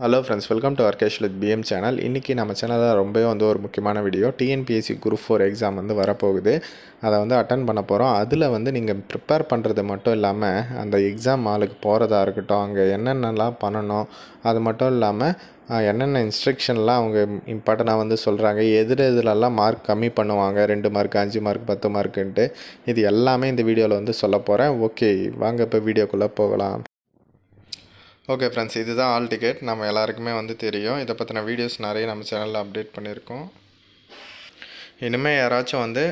Hello friends welcome to Arkesh with PM channel இன்றைக்கி நம்ம சேனலில் ரொம்பவே வந்து ஒரு முக்கியமான video TNPSC group four exam வந்து வரப்போகுது. அதை வந்து அட்டன் பண்ண போகிறோம் அதில் வந்து நீங்கள் ப்ரிப்பேர் பண்ணுறது மட்டும் இல்லாமல் அந்த எக்ஸாம் ஆளுக்கு போகிறதா இருக்கட்டும் அங்கே என்னென்னலாம் பண்ணணும் அது மட்டும் இல்லாமல் என்னென்ன இன்ஸ்ட்ரக்ஷன்லாம் அவங்க இம்பார்ட்டண்ட்டாக வந்து சொல்கிறாங்க எதிர் எதிலெல்லாம் மார்க் கம்மி பண்ணுவாங்க ரெண்டு மார்க் அஞ்சு மார்க் பத்து மார்க்குன்ட்டு இது எல்லாமே இந்த வீடியோவில் வந்து சொல்ல போகிறேன் ஓகே வாங்க இப்போ வீடியோக்குள்ளே போகலாம். ஓகே ஃப்ரெண்ட்ஸ் இதுதான் ஆல் டிக்கெட். நம்ம எல்லாருக்குமே வந்து தெரியும். இதை பற்றின வீடியோஸ் நிறைய நம்ம சேனலில் அப்டேட் பண்ணியிருக்கோம். இனிமேல் யாராச்சும் வந்து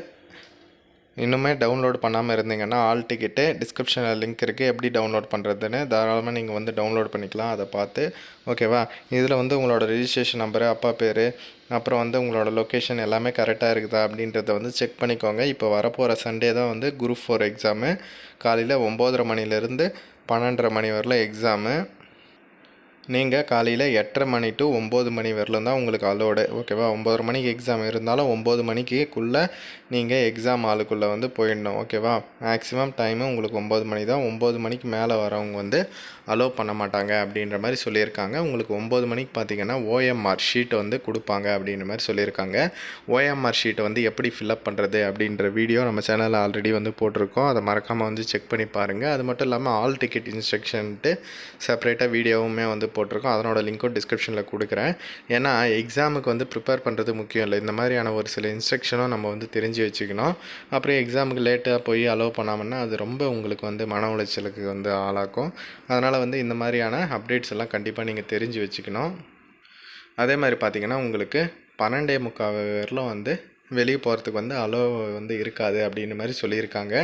இன்னுமே டவுன்லோட் பண்ணாமல் இருந்தீங்கன்னா ஆல் டிக்கெட்டு டிஸ்கிரிப்ஷனில் லிங்க் இருக்குது எப்படி டவுன்லோட் பண்ணுறதுன்னு தாராளமாக நீங்கள் வந்து டவுன்லோட் பண்ணிக்கலாம். அதை பார்த்து ஓகேவா இதில் வந்து உங்களோட ரிஜிஸ்ட்ரேஷன் நம்பரு அப்பா பேர் அப்புறம் வந்து உங்களோட லொக்கேஷன் எல்லாமே கரெக்டாக இருக்குதா அப்படின்றத வந்து செக் பண்ணிக்கோங்க. இப்போ வரப்போகிற சண்டே தான் வந்து குரூப் ஃபோர் எக்ஸாமு காலையில் ஒம்போதரை மணிலேருந்து பன்னெண்டரை மணி வரல எக்ஸாமு நீங்கள் காலையில் எட்டரை மணி டு ஒம்பது மணி வரலும் தான் உங்களுக்கு அலோடு ஓகேவா ஒம்பது மணிக்கு எக்ஸாம் இருந்தாலும் ஒம்பது மணிக்குள்ளே நீங்கள் எக்ஸாம் ஆளுக்குள்ளே வந்து போயிடணும் ஓகேவா மேக்ஸிமம் டைமு உங்களுக்கு ஒம்பது மணி தான். ஒம்பது மணிக்கு மேலே வரவங்க வந்து அலோவ் பண்ண மாட்டாங்க அப்படின்ற மாதிரி சொல்லியிருக்காங்க. உங்களுக்கு ஒம்பது மணிக்கு பார்த்தீங்கன்னா ஓஎம்ஆர் ஷீட் வந்து கொடுப்பாங்க அப்படின்ற மாதிரி சொல்லியிருக்காங்க. ஓஎம்ஆர் ஷீட்டை வந்து எப்படி ஃபில்அப் பண்ணுறது அப்படின்ற வீடியோ நம்ம சேனலில் ஆல்ரெடி வந்து போட்டிருக்கோம். அதை மறக்காமல் வந்து செக் பண்ணி பாருங்கள் அது மட்டும் இல்லாமல் ஆல் டிக்கெட் இன்ஸ்ட்ரக்ஷன்ட்டு செப்பரேட்டாக வீடியோவுமே வந்து போட்டிருக்கோம். அதனோட லிங்க்கும் டிஸ்கிரிப்ஷனில் கொடுக்குறேன். ஏன்னா எக்ஸாமுக்கு வந்து ப்ரிப்பேர் பண்ணுறது முக்கியம் இல்லை. இந்த மாதிரியான ஒரு சில இன்ஸ்ட்ரக்ஷனும் நம்ம வந்து தெரிஞ்சு வச்சுக்கணும். அப்புறம் எக்ஸாமுக்கு லேட்டாக போய் அலோவ் பண்ணாமன்னா அது ரொம்ப உங்களுக்கு வந்து மன உளைச்சலுக்கு வந்து ஆளாக்கும். அதனால் வந்து இந்த மாதிரியான அப்டேட்ஸ் எல்லாம் கண்டிப்பாக நீங்கள் தெரிஞ்சு வச்சுக்கணும். அதே மாதிரி பார்த்தீங்கன்னா உங்களுக்கு பன்னெண்டே முக்கால் வரலும் வந்து வெளியே போகிறதுக்கு வந்து அலோ வந்து இருக்காது அப்படின்ற மாதிரி சொல்லியிருக்காங்க.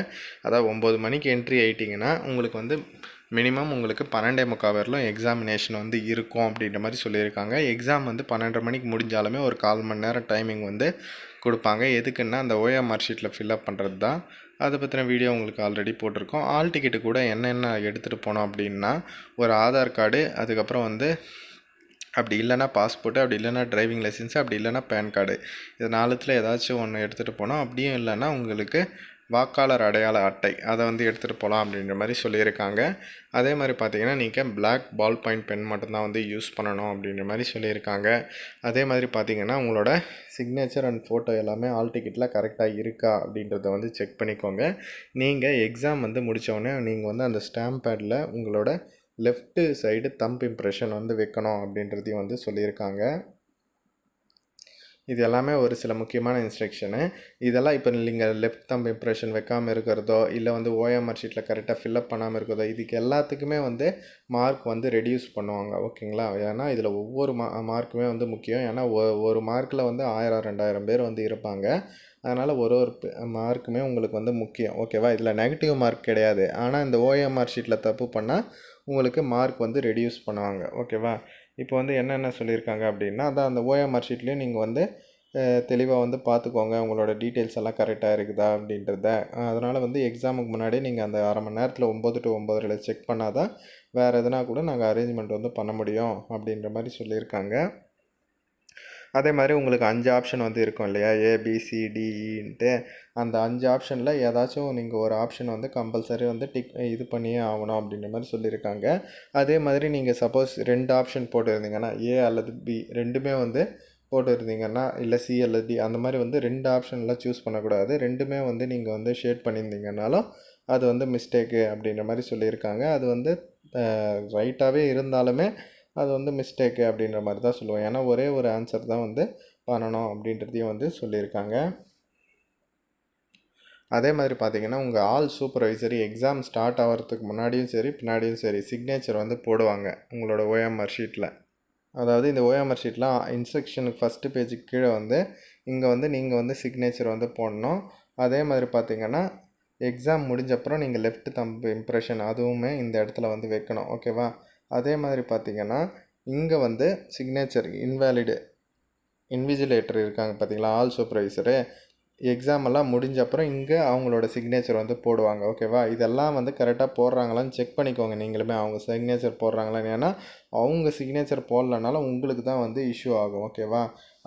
அதாவது ஒம்பது மணிக்கு என்ட்ரி ஆகிட்டிங்கன்னா உங்களுக்கு வந்து மினிமம் உங்களுக்கு பன்னெண்டே முக்கால் வரலும் எக்ஸாமினேஷன் வந்து இருக்கும் அப்படின்ற மாதிரி சொல்லியிருக்காங்க. எக்ஸாம் வந்து பன்னெண்டரை மணிக்கு முடிஞ்சாலுமே ஒரு கால் மணி நேரம் டைமிங் வந்து கொடுப்பாங்க. எதுக்குன்னா அந்த ஓஎம்ஆர் ஷீட்டில் ஃபில்அப் பண்ணுறது தான். அதை பற்றின வீடியோ உங்களுக்கு ஆல்ரெடி போட்டிருக்கோம். ஆல் டிக்கெட்டு கூட என்னென்ன எடுத்துகிட்டு போனோம் அப்படின்னா ஒரு ஆதார் கார்டு அதுக்கப்புறம் வந்து அப்படி இல்லைன்னா பாஸ்போர்ட்டு அப்படி இல்லைன்னா டிரைவிங் லைசன்ஸு அப்படி இல்லைன்னா பேன் கார்டு இது நாலுத்தில் ஏதாச்சும் ஒன்று எடுத்துகிட்டு போனோம். அப்படியும் இல்லைன்னா உங்களுக்கு வாக்காளர் அடையாள அட்டை அதை வந்து எடுத்துகிட்டு போகலாம் அப்படின்ற மாதிரி சொல்லியிருக்காங்க. அதே மாதிரி பார்த்தீங்கன்னா நீங்கள் பிளாக் பால் பாயிண்ட் பென் மட்டும்தான் வந்து யூஸ் பண்ணணும் அப்படின்ற மாதிரி சொல்லியிருக்காங்க. அதே மாதிரி பார்த்தீங்கன்னா உங்களோட சிக்னேச்சர் அண்ட் ஃபோட்டோ எல்லாமே ஆல் டிக்கெட்டில் கரெக்டாக இருக்கா அப்படின்றத வந்து செக் பண்ணிக்கோங்க. நீங்கள் எக்ஸாம் வந்து முடித்தோடனே நீங்கள் வந்து அந்த ஸ்டாம்ப் பேடில் உங்களோட லெஃப்ட்டு சைடு தம்ப் இம்ப்ரெஷன் வந்து வைக்கணும் அப்படின்றதையும் வந்து சொல்லியிருக்காங்க. இது எல்லாமே ஒரு சில முக்கியமான இன்ஸ்ட்ரக்ஷனு இதெல்லாம் இப்போ நீங்கள் லெஃப்ட் தம் இம்ப்ரெஷன் வைக்காமல் இருக்கிறதோ இல்லை வந்து ஓஎம்ஆர் ஷீட்டில் கரெக்டாக ஃபில்அப் பண்ணாமல் இருக்கிறதோ இதுக்கு எல்லாத்துக்குமே வந்து மார்க் வந்து ரெடியூஸ் பண்ணுவாங்க. ஓகேங்களா? ஏன்னா இதில் ஒவ்வொரு மா மார்க்குமே வந்து முக்கியம். ஏன்னா ஒ- ஒரு மார்க்கில் வந்து ஆயிரம் ரெண்டாயிரம் பேர் வந்து இருப்பாங்க. அதனால் ஒரு ஒரு மார்க்குமே உங்களுக்கு வந்து முக்கியம். ஓகேவா? இதில் நெகட்டிவ் மார்க் கிடையாது. ஆனால் இந்த ஓஎம்ஆர் ஷீட்டில் தப்பு பண்ணால் உங்களுக்கு மார்க் வந்து ரெடியூஸ் பண்ணுவாங்க. ஓகேவா? இப்போ வந்து என்னென்ன சொல்லியிருக்காங்க அப்படின்னா அதான் அந்த ஓஎம்ஆர் ஷீட்லேயும் நீங்கள் வந்து தெளிவாக வந்து பார்த்துக்கோங்க உங்களோட டீட்டெயில்ஸ் எல்லாம் கரெக்டாக இருக்குதா அப்படின்றத. அதனால் வந்து எக்ஸாமுக்கு முன்னாடி நீங்கள் அந்த அரை மணி நேரத்தில் ஒம்பது டு ஒம்பதுல செக் பண்ணால் தான் வேறு எதுனா கூட நாங்கள் அரேஞ்ச்மெண்ட் வந்து பண்ண முடியும் அப்படின்ற மாதிரி சொல்லியிருக்காங்க. அதே மாதிரி உங்களுக்கு அஞ்சு ஆப்ஷன் வந்து இருக்கும் இல்லையா? ஏபிசிடிஇன்ட்டு e அந்த அஞ்சு ஆப்ஷனில் ஏதாச்சும் நீங்கள் ஒரு ஆப்ஷன் வந்து கம்பல்சரி வந்து டிக் இது பண்ணியே ஆகணும் அப்படின்ற மாதிரி சொல்லியிருக்காங்க. அதே மாதிரி நீங்கள் சப்போஸ் ரெண்டு ஆப்ஷன் போட்டுருந்தீங்கன்னா ஏ அல்லது பி ரெண்டுமே வந்து போட்டுருந்தீங்கன்னா இல்லை சி அல்லது டி அந்த மாதிரி வந்து ரெண்டு ஆப்ஷன்லாம் சூஸ் பண்ணக்கூடாது. ரெண்டுமே வந்து நீங்கள் வந்து ஷேட் பண்ணியிருந்தீங்கன்னாலும் அது வந்து மிஸ்டேக்கு அப்படின்ற மாதிரி சொல்லியிருக்காங்க. அது வந்து ரைட்டாகவே இருந்தாலுமே அது வந்து மிஸ்டேக்கு அப்படின்ற மாதிரி தான் சொல்லுவோம் ஏன்னா ஒரே ஒரு ஆன்சர் தான் வந்து பண்ணணும் அப்படின்றதையும் வந்து சொல்லியிருக்காங்க. அதே மாதிரி பார்த்தீங்கன்னா உங்கள் ஆல் சூப்பர்வைசரி எக்ஸாம் ஸ்டார்ட் ஆகிறதுக்கு முன்னாடியும் சரி பின்னாடியும் சரி சிக்னேச்சர் வந்து போடுவாங்க உங்களோட ஓஎம்ஆர் ஷீட்டில் அதாவது இந்த ஓஎம்ஆர் ஷீட்டில் இன்ஸ்ட்ரக்ஷனுக்கு ஃபஸ்ட்டு பேஜுக்கு கீழே வந்து இங்கே வந்து நீங்கள் வந்து சிக்னேச்சர் வந்து போடணும். அதே மாதிரி பார்த்தீங்கன்னா எக்ஸாம் முடிஞ்சப்புறம் நீங்கள் லெஃப்ட் தம்பு இம்ப்ரெஷன் அதுவுமே இந்த இடத்துல வந்து வைக்கணும். ஓகேவா அதே மாதிரி பார்த்தீங்கன்னா இங்கே வந்து சிக்னேச்சர் இன்வேலிடு இன்விஜிலேட்டர் இருக்காங்க பார்த்தீங்களா? ஆல் சூப்பர்வைசரு எக்ஸாம் எல்லாம் முடிஞ்ச அப்புறம் இங்கே அவங்களோட சிக்னேச்சர் வந்து போடுவாங்க. ஓகேவா இதெல்லாம் வந்து கரெக்டாக போடுறாங்களான்னு செக் பண்ணிக்கோங்க நீங்களுமே. அவங்க சிக்னேச்சர் போடுறாங்களான்னு ஏன்னா அவங்க சிக்னேச்சர் போடலனாலும் உங்களுக்கு தான் வந்து இஷ்யூ ஆகும். ஓகேவா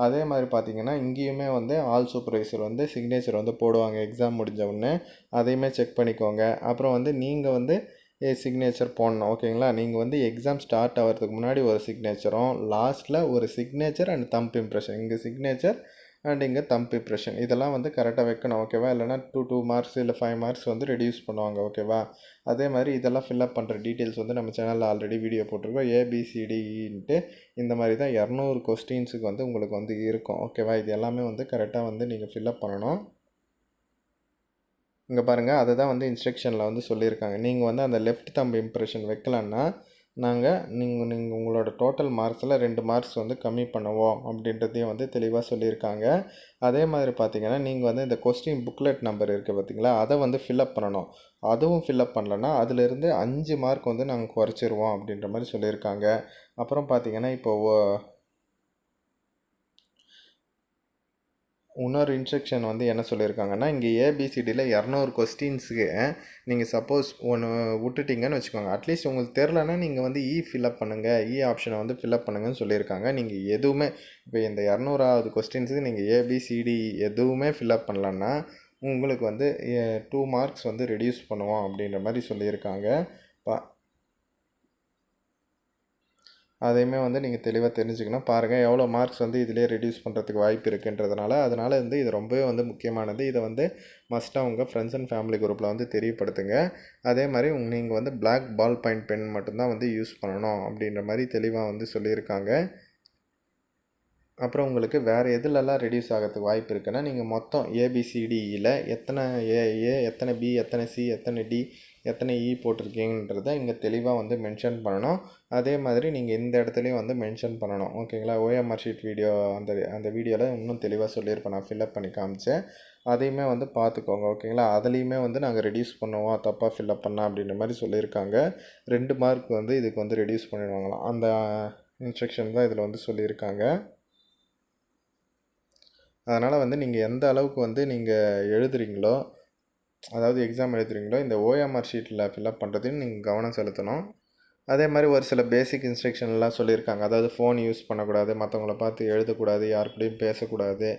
அதே மாதிரி பார்த்திங்கன்னா இங்கேயுமே வந்து ஆல் சூப்பர்வைசர் வந்து சிக்னேச்சர் வந்து போடுவாங்க. எக்ஸாம் முடிஞ்ச உடனே. அதையுமே செக் பண்ணிக்கோங்க. அப்புறம் வந்து நீங்கள் வந்து சிக்னேச்சர் போடணும். ஓகேங்களா? நீங்கள் வந்து எக்ஸாம் ஸ்டார்ட் ஆகிறதுக்கு முன்னாடி ஒரு சிக்னேச்சரும் லாஸ்ட்டில் ஒரு சிக்னேச்சர் அண்ட் தம்ப் இம்ப்ரெஷன் இங்கே சிக்னேச்சர் அண்ட் இங்கே தம்ப் இம்ப்ரெஷன் இதெல்லாம் வந்து கரெக்டாக வைக்கணும் ஓகேவா? இல்லைனா டூ டூ மார்க்ஸ் இல்லை ஃபைவ் மார்க்ஸ் வந்து ரெடியூஸ் பண்ணுவாங்க ஓகேவா? அதே மாதிரி இதெல்லாம் ஃபில்அப் பண்ணுற டீட்டெயில்ஸ் வந்து நம்ம சேனலில் ஆல்ரெடி வீடியோ போட்டிருக்கோம். ஏபிசிடின்ட்டு e இந்த மாதிரி தான் இரநூறு கொஸ்டின்ஸுக்கு வந்து உங்களுக்கு வந்து இருக்கும் ஓகேவா? இது எல்லாமே வந்து கரெக்டாக வந்து நீங்கள் ஃபில்அப் பண்ணணும். இங்கே பாருங்கள் அதை தான் வந்து இன்ஸ்ட்ரக்ஷனில் வந்து சொல்லியிருக்காங்க. நீங்கள் வந்து அந்த லெஃப்ட் தம்பு இம்ப்ரெஷன் வைக்கலன்னா நாங்கள் நீங்கள் நீங்கள் உங்களோட டோட்டல் மார்க்ஸில் ரெண்டு மார்க்ஸ் வந்து கம்மி பண்ணுவோம் அப்படின்றதையும் வந்து தெளிவாக சொல்லியிருக்காங்க. அதே மாதிரி பார்த்தீங்கன்னா நீங்கள் வந்து இந்த கொஸ்டின் புக்லெட் நம்பர் இருக்குது பார்த்தீங்களா அதை வந்து ஃபில்அப் பண்ணணும். அதுவும் ஃபில்அப் பண்ணலன்னா அதிலிருந்து அஞ்சு மார்க் வந்து நாங்கள் குறைச்சிருவோம் அப்படின்ற மாதிரி சொல்லியிருக்காங்க. அப்புறம் பார்த்தீங்கன்னா இப்போ இன்னொரு இன்ஸ்ட்ரக்ஷன் வந்து என்ன சொல்லியிருக்காங்கன்னா இங்கே ஏபிசிடியில் இரநூறு கொஸ்டின்ஸுக்கு நீங்கள் சப்போஸ் ஒன்று விட்டுட்டீங்கன்னு வச்சுக்கோங்க. அட்லீஸ்ட் உங்களுக்கு தெரிலனா நீங்கள் வந்து இ ஃபில்அப் பண்ணுங்கள் இ ஆப்ஷனை வந்து ஃபில்அப் பண்ணுங்கன்னு சொல்லியிருக்காங்க. நீங்கள் எதுவுமே இப்போ இந்த இரநூறாவது கொஸ்டின்ஸுக்கு நீங்கள் ஏபிசிடி எதுவுமே ஃபில்அப் பண்ணலன்னா உங்களுக்கு வந்து டூ மார்க்ஸ் வந்து ரெடியூஸ் பண்ணுவோம் அப்படின்ற மாதிரி சொல்லியிருக்காங்க. பா அதையுமே வந்து நீங்கள் தெளிவாக தெரிஞ்சுக்கணும். பாருங்கள் எவ்வளோ மார்க்ஸ் வந்து இதிலே ரெடியூஸ் பண்ணுறதுக்கு வாய்ப்பு இருக்குன்றதுனால அதனால் வந்து இது ரொம்பவே வந்து முக்கியமானது. இதை வந்து மஸ்ட்டாக உங்கள் ஃப்ரெண்ட்ஸ் அண்ட் ஃபேமிலி குரூப்பில் வந்து தெரியப்படுத்துங்க. அதே மாதிரி உங்க நீங்கள் வந்து பிளாக் பால் பாயிண்ட் பென் மட்டும்தான் வந்து யூஸ் பண்ணணும் அப்படின்ற மாதிரி தெளிவாக வந்து சொல்லியிருக்காங்க. அப்புறம் உங்களுக்கு வேறு எதுலெல்லாம் ரெடியூஸ் ஆகிறதுக்கு வாய்ப்பு இருக்குன்னா நீங்கள் மொத்தம் ஏபிசிடியில் எத்தனை ஏ ஏ எத்தனை பி எத்தனை சி எத்தனை டி எத்தனை இ போட்டிருக்கீங்கன்றத இங்கே தெளிவாக வந்து மென்ஷன் பண்ணணும். அதே மாதிரி நீங்கள் இந்த இடத்துலையும் வந்து மென்ஷன் பண்ணணும். ஓகேங்களா ஓஎம்ஆர் ஷீட் வீடியோ அந்த அந்த வீடியோவில் இன்னும் தெளிவாக சொல்லியிருப்பேன். நான் ஃபில்அப் பண்ணி காமிச்சேன். அதையுமே வந்து பார்த்துக்கோங்க. ஓகேங்களா அதுலேயுமே வந்து நாங்கள் ரெடியூஸ் பண்ணுவோம். தப்பாக ஃபில்அப் பண்ணால் அப்படின்ற மாதிரி சொல்லியிருக்காங்க. ரெண்டு மார்க் வந்து இதுக்கு வந்து ரெடியூஸ் பண்ணிடுவாங்களாம். அந்த இன்ஸ்ட்ரக்ஷன் தான் இதில் வந்து சொல்லியிருக்காங்க. அதனால் வந்து நீங்கள் எந்த அளவுக்கு வந்து நீங்கள் எழுதுறீங்களோ அதாவது எக்ஸாம் எழுதுறீங்களோ இந்த ஓஎம்ஆர் ஷீட்டில் ஃபில்அப் பண்ணுறதையும் நீங்கள் கவனம் செலுத்தணும். அதே மாதிரி ஒரு சில பேசிக் இன்ஸ்ட்ரக்ஷன்லாம் சொல்லியிருக்காங்க. அதாவது ஃபோன் யூஸ் பண்ணக்கூடாது மற்றவங்கள பார்த்து எழுதக்கூடாது யார் கூடயும் பேசக்கூடாது.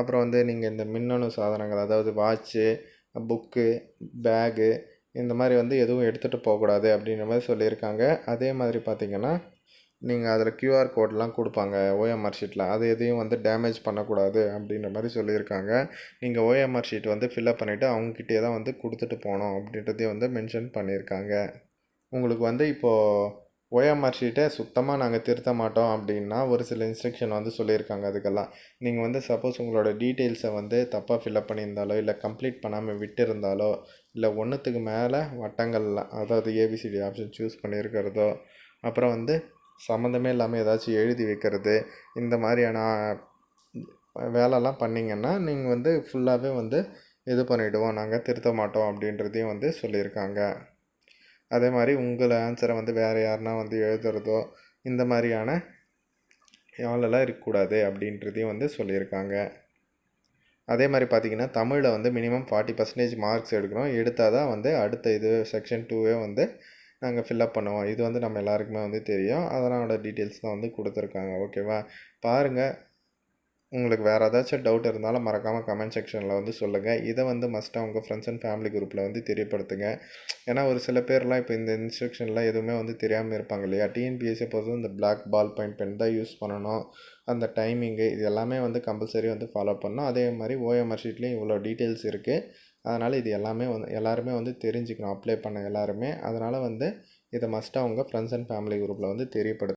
அப்புறம் வந்து நீங்கள் இந்த மின்னணு சாதனங்கள் அதாவது வாட்ச்சு புக்கு பேகு இந்த மாதிரி வந்து எதுவும் எடுத்துகிட்டு போகக்கூடாது அப்படின்ற மாதிரி சொல்லியிருக்காங்க. அதே மாதிரி பார்த்திங்கன்னா நீங்கள் அதில் க்யூஆர் கோட்லாம் கொடுப்பாங்க ஓஎம்ஆர் ஷீட்டில் அது எதையும் வந்து டேமேஜ் பண்ணக்கூடாது அப்படின்ற மாதிரி சொல்லியிருக்காங்க. நீங்கள் ஓஎம்ஆர் ஷீட் வந்து ஃபில்அப் பண்ணிவிட்டு அவங்கக்கிட்டே தான் வந்து கொடுத்துட்டு போகணும் அப்படின்றதையும் வந்து மென்ஷன் பண்ணியிருக்காங்க. உங்களுக்கு வந்து இப்போது ஓஎம்ஆர் ஷீட்டை சுத்தமாக நாங்கள் திருத்த மாட்டோம் அப்படின்னா ஒரு சில இன்ஸ்ட்ரக்ஷன் வந்து சொல்லியிருக்காங்க அதுக்கெல்லாம். நீங்கள் வந்து சப்போஸ் உங்களோட டீட்டெயில்ஸை வந்து தப்பாக ஃபில்அப் பண்ணியிருந்தாலோ இல்லை கம்ப்ளீட் பண்ணாமல் விட்டுருந்தாலோ இல்லை ஒன்றுத்துக்கு மேலே வட்டங்கள்லாம் அதாவது ஏபிசிடி ஆப்ஷன் சூஸ் பண்ணியிருக்கிறதோ அப்புறம் வந்து சம்மந்தமே இல்லாமல் ஏதாச்சும் எழுதி வைக்கிறது இந்த மாதிரியான வேலைலாம் பண்ணிங்கன்னா நீங்கள் வந்து ஃபுல்லாகவே வந்து இது பண்ணிவிடுவோம் நாங்கள் திருத்த மாட்டோம் அப்படின்றதையும் வந்து சொல்லியிருக்காங்க. அதே மாதிரி உங்கள் ஆன்சரை வந்து வேறு யாருனா வந்து எழுதுறதோ இந்த மாதிரியான ஆளெல்லாம் இருக்கக்கூடாது அப்படின்றதையும் வந்து சொல்லியிருக்காங்க. அதே மாதிரி பார்த்தீங்கன்னா தமிழில் வந்து மினிமம் ஃபார்ட்டி பர்சன்டேஜ் மார்க்ஸ் எடுக்கணும். எடுத்தால் தான் வந்து அடுத்த இது செக்ஷன் டூவே வந்து நாங்கள் ஃபில்அப் பண்ணுவோம். இது வந்து நம்ம எல்லாருக்குமே வந்து தெரியும். அதனோட டீட்டெயில்ஸ் தான் வந்து கொடுத்துருக்காங்க. ஓகேவா பாருங்கள் உங்களுக்கு வேறு ஏதாச்சும் டவுட் இருந்தாலும் மறக்காமல் கமெண்ட் செக்ஷனில் வந்து சொல்லுங்கள் இதை வந்து மஸ்ட்டாக உங்கள் ஃப்ரெண்ட்ஸ் அண்ட் ஃபேமிலி குரூப்பில் வந்து தெரியப்படுத்துங்க. ஏன்னா ஒரு சில பேர்லாம் இப்போ இந்த இன்ஸ்ட்ரக்ஷன்லாம் எதுவுமே வந்து தெரியாமல் இருப்பாங்க இல்லையா? டிஎன்பிஎஸ்சி பொறுத்து இந்த பிளாக் பால் பாயிண்ட் பென் தான் யூஸ் பண்ணணும். அந்த டைமிங்கு இது எல்லாமே வந்து கம்பல்சரி வந்து ஃபாலோ பண்ணணும். அதே மாதிரி ஓஎம்ஆர் ஷீட்லேயும் இவ்வளோ டீட்டெயில்ஸ் இருக்குது அதனால் இது எல்லாமே வந்து எல்லாருமே வந்து தெரிஞ்சுக்கணும் அப்ளை பண்ண எல்லாருமே. அதனால் வந்து இதை மஸ்ட்டாக அவங்க ஃப்ரெண்ட்ஸ் அண்ட் ஃபேமிலி குரூப்பில் வந்து தெரியப்படுத்தணும்.